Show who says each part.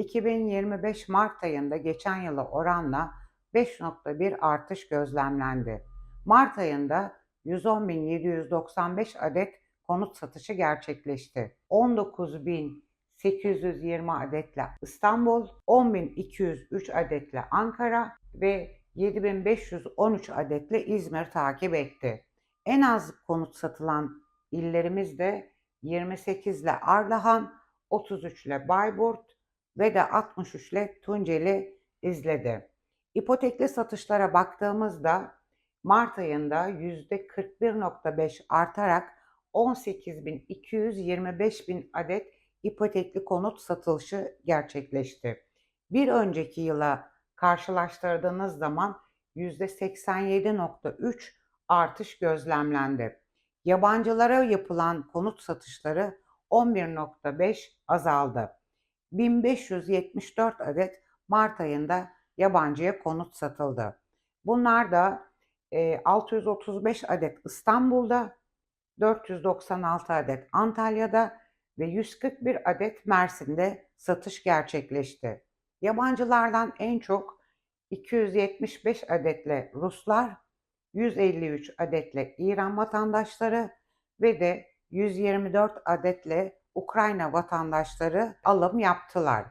Speaker 1: 2025 Mart ayında geçen yıla oranla 5.1 artış gözlemlendi. Mart ayında 110.795 adet konut satışı gerçekleşti. 19.820 adetle İstanbul, 10.203 adetle Ankara ve 7.513 adetle İzmir takip etti. En az konut satılan illerimiz de 28 ile Ardahan, 33 ile Bayburt ve de 63 ile Tunceli izledi. İpotekli satışlara baktığımızda Mart ayında %41.5 artarak 18.225 bin adet ipotekli konut satılışı gerçekleşti. Bir önceki yıla karşılaştırdığınız zaman %87.3 artış gözlemlendi. Yabancılara yapılan konut satışları 11.5 azaldı. 1574 adet Mart ayında yabancıya konut satıldı. Bunlar da e, 635 adet İstanbul'da, 496 adet Antalya'da ve 141 adet Mersin'de satış gerçekleşti. Yabancılardan en çok 275 adetle Ruslar, 153 adetle İran vatandaşları ve de 124 adetle Ukrayna vatandaşları alım yaptılar.